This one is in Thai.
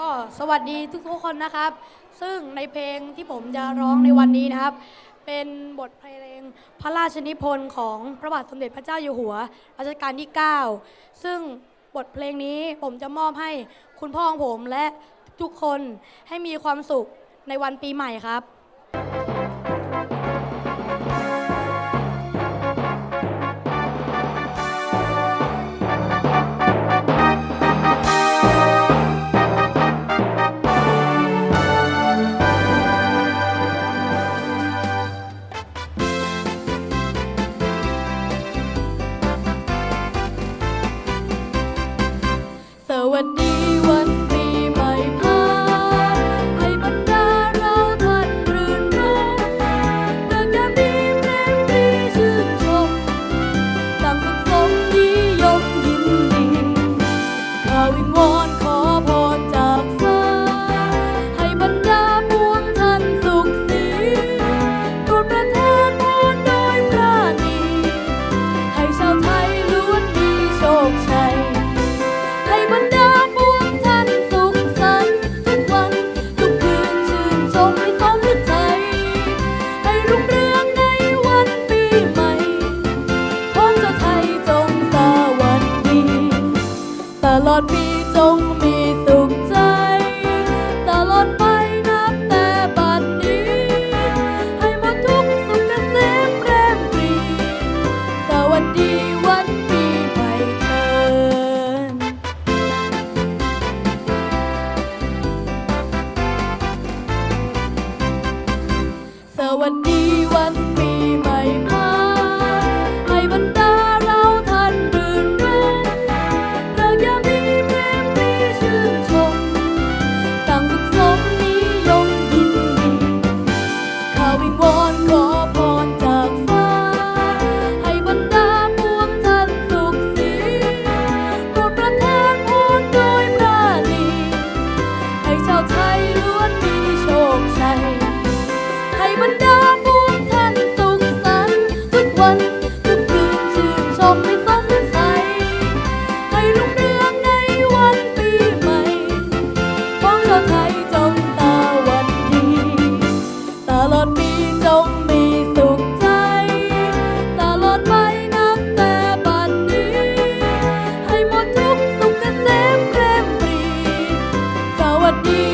ก็สวัสดีทุกๆคนนะครับ ซึ่งในเพลงที่ผมจะร้องในวันนี้นะครับ เป็นบทเพลงพระราชนิพนธ์ของพระบาทสมเด็จพระเจ้าอยู่หัวรัชกาลที่ 9 ซึ่งบทเพลงนี้ผมจะมอบให้คุณพ่อของผมและทุกคนให้มีความสุขในวันปีใหม่ครับ ส ลอดปีจงมีสุขใจ ตลอดไปนับแต่บัดนี้ ให้หมดทุกสุขเกษมเร่มปีสวัสดีวันปีใหม่เถินสวัสดีวัน me.